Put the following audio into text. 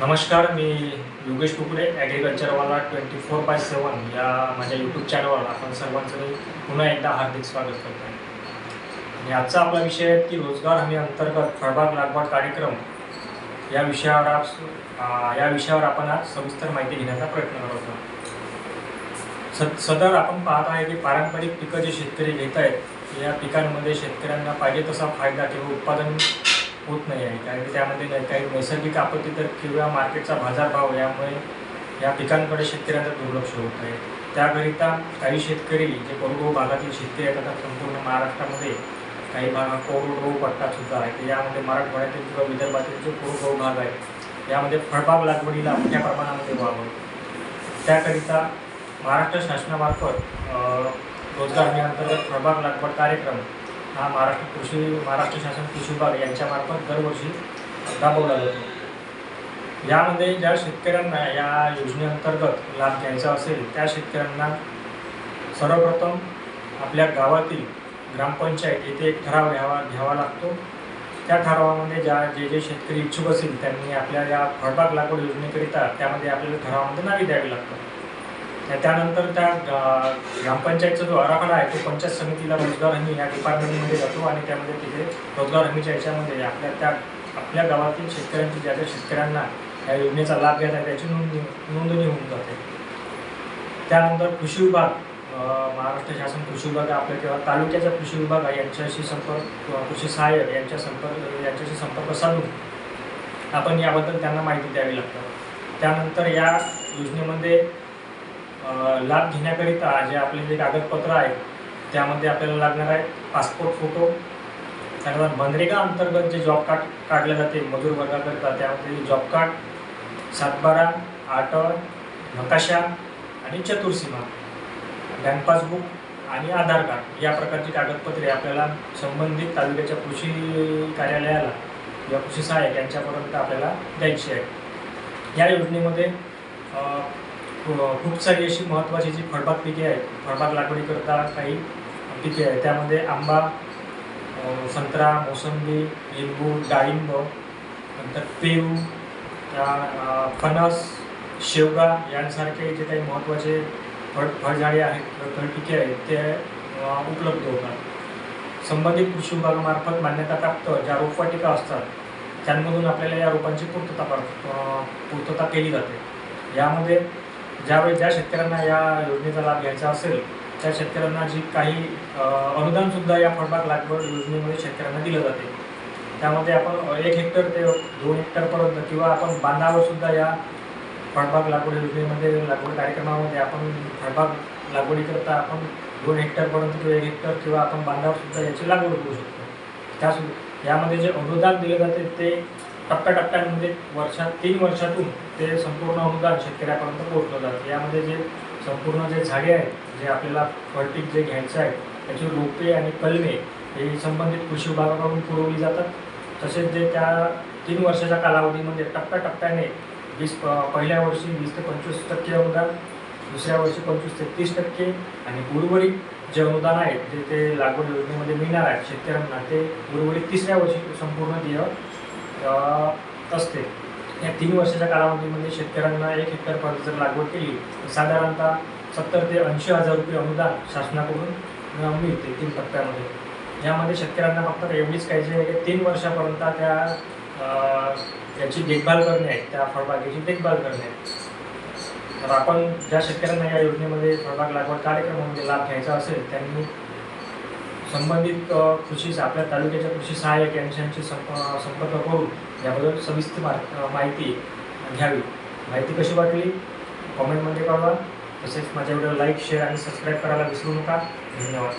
नमस्कार मी योगेश कुकडे ॲग्रिकल्चरवाला ट्वेंटी फोर बाय सेवन या माझ्या यूट्यूब चॅनलवर आपण सर्वांचं मी पुन्हा एकदा हार्दिक स्वागत करतो आणि आजचा आपला विषय आहे की रोजगार हमी अंतर्गत फळबाग लागवड कार्यक्रम या विषयावर आप या विषयावर आपण आज सविस्तर माहिती घेण्याचा प्रयत्न करत आहोत. सदर आपण पाहत आहे की पारंपरिक पिकं जे शेतकरी घेत आहेत या पिकांमध्ये शेतकऱ्यांना पाहिजे तसा फायदा किंवा उत्पादन होत नाही आहे कारण की त्यामध्ये काही नैसर्गिक आपत्ती तर किंवा मार्केटचा बाजारभाव यामुळे या पिकांकडे शेतकऱ्यांचं दुर्लक्ष होत आहे. त्याकरिता काही शेतकरी जे कोरडवाहू भागातील शेतकरी आहेत आता संपूर्ण महाराष्ट्रामध्ये काही भागात कोरडवाहू पट्टा सुद्धा आहे. तर यामध्ये मराठवाड्यातील किंवा विदर्भातील जे कोरडवाहू भाग आहे यामध्ये फळबाग लागवडीला मोठ्या प्रमाणामध्ये व्हावं त्याकरिता महाराष्ट्र शासनामार्फत रोजगार हमी फळबाग लागवड कार्यक्रम हा महाराष्ट्र कृषी महाराष्ट्र शासन कृषी विभाग यांच्यामार्फत दरवर्षी राबवला जातो. यामध्ये ज्या शेतकऱ्यांना या योजनेअंतर्गत लाभ घ्यायचा असेल त्या शेतकऱ्यांना सर्वप्रथम आपल्या गावातील ग्रामपंचायत येथे एक ठराव घ्यावा घ्यावा लागतो. त्या ठरावामध्ये ज्या जे जे शेतकरी इच्छुक असतील त्यांनी आपल्या या फळबाग लागवड योजनेकरिता त्यामध्ये आपल्याला ठरावामध्ये नावे द्यावी लागतात. त्यानंतर त्या ग्रामपंचायतचा जो आराखडा आहे तो पंचायत समितीला रोजगार हमी या डिपार्टमेंटमध्ये जातो आणि त्यामध्ये तिथे रोजगार हमीच्या याच्यामध्ये आपल्या त्या आपल्या गावातील शेतकऱ्यांची ज्या ज्या शेतकऱ्यांना या योजनेचा लाभ घ्यायचा आहे त्याची नोंदणी नोंदणी होऊन जाते. त्यानंतर कृषी विभाग महाराष्ट्र शासन कृषी विभाग आपल्या किंवा तालुक्याचा कृषी विभाग आहे. यांच्याशी संपर्क कृषी सहाय्यक यांच्या संपर्क यांच्याशी संपर्क साधून आपण याबद्दल त्यांना माहिती द्यावी लागतं. त्यानंतर या योजनेमध्ये लाभ घेण्याकरिता जे आपले जे कागदपत्र आहेत त्यामध्ये आपल्याला लागणार आहे पासपोर्ट फोटो त्यानंतर मनरेगा अंतर्गत जे जॉब कार्ड काढले जाते मजूर वर्गाकरिता त्यामध्ये जॉब कार्ड सातबारा आठ नकाशा आणि चतुर्सीमा. बँक पासबुक आणि आधार कार्ड या प्रकारची कागदपत्रे आपल्याला संबंधित तालुक्याच्या कृषी कार्यालयाला किंवा कृषी सहाय्यक यांच्यापर्यंत आपल्याला द्यायची आहे या योजनेमध्ये खूप सारी अशी महत्त्वाची जी फळबाग पिके आहेत फळबाग लागवडीकरता काही पिके आहेत. त्यामध्ये आंबा संत्रा मोसंबी लिंबू डाळिंब नंतर पेरू त्या, फणस शेवगा यांसारखे जे काही महत्त्वाचे फळ फळझाडे आहेत फळपिके आहेत ते उपलब्ध होतात. संबंधित कृषी विभागामार्फत मान्यता प्राप्त ज्या रोपवाटिका असतात त्यांमधून आपल्याला या रोपांची पूर्तता कर- पूर्तता केली जाते. यामध्ये ज्यावेळी ज्या शेतकऱ्यांना या योजनेचा लाभ घ्यायचा असेल त्या शेतकऱ्यांना जी काही अनुदानसुद्धा या फळबाग लागवड योजनेमध्ये शेतकऱ्यांना दिलं जाते. त्यामध्ये आपण एक हेक्टर ते दोन हेक्टरपर्यंत किंवा आपण बांधावर सुद्धा या फळबाग लागवड योजनेमध्ये लागवड कार्यक्रमामध्ये आपण फळबाग लागवडीकरता आपण दोन हेक्टरपर्यंत किंवा एक हेक्टर किंवा आपण बांधावर सुद्धा याची लागवड करू शकतो. त्या यामध्ये जे अनुदान दिले जाते ते टप्प्याटप्प्यांमध्ये वर्षात तीन वर्षातून ते संपूर्ण अनुदान शेतकऱ्यापर्यंत पोहोचलं जातं. यामध्ये जे संपूर्ण जे झाडे आहेत जे आपल्याला फळपीक जे घ्यायचं आहे त्याची रोपे आणि कलमे हे संबंधित कृषी विभागाकडून पुरवली जातात. तसेच जे त्या तीन वर्षाच्या कालावधीमध्ये टप्प्याटप्प्याने वीस प- पहिल्या वर्षी वीस ते पंचवीस टक्के अनुदान दुसऱ्या वर्षी पंचवीस ते तीस टक्के आणि उर्वरित जे अनुदान आहे जे ते लागवड योजनेमध्ये मिळणार आहे शेतकऱ्यांना ते उर्वरित तिसऱ्या वर्षी संपूर्ण देय असते. या तीन वर्षाच्या कालावधीमध्ये शेतकऱ्यांना एक हेक्टरपर्यंत जर लागवड केली तर साधारणतः सत्तर ते ऐंशी हजार रुपये अनुदान शासनाकडून मिळते तीन टप्प्यामध्ये. यामध्ये शेतकऱ्यांना फक्त एवढीच काही आहे की तीन वर्षापर्यंत त्या अ, याची देखभाल करणे आहे त्या फळबागेची देखभाल करणे आहे तर आपण ज्या शेतकऱ्यांना या योजनेमध्ये फळबाग लागवड कार्यक्रमामध्ये लाभ घ्यायचा असेल त्यांनी संबंधित कृषी आपल्या तालुक्याच्या कृषी सहाय्यक यांच्याशी संप संपर्क करून याबद्दल सविस्तर मा- माहिती घ्यावी. माहिती कशी वाटली? कॉमेंटमध्ये कळवा. तसेच माझ्या व्हिडिओ लाईक शेअर आणि सबस्क्राईब करायला विसरू नका. धन्यवाद.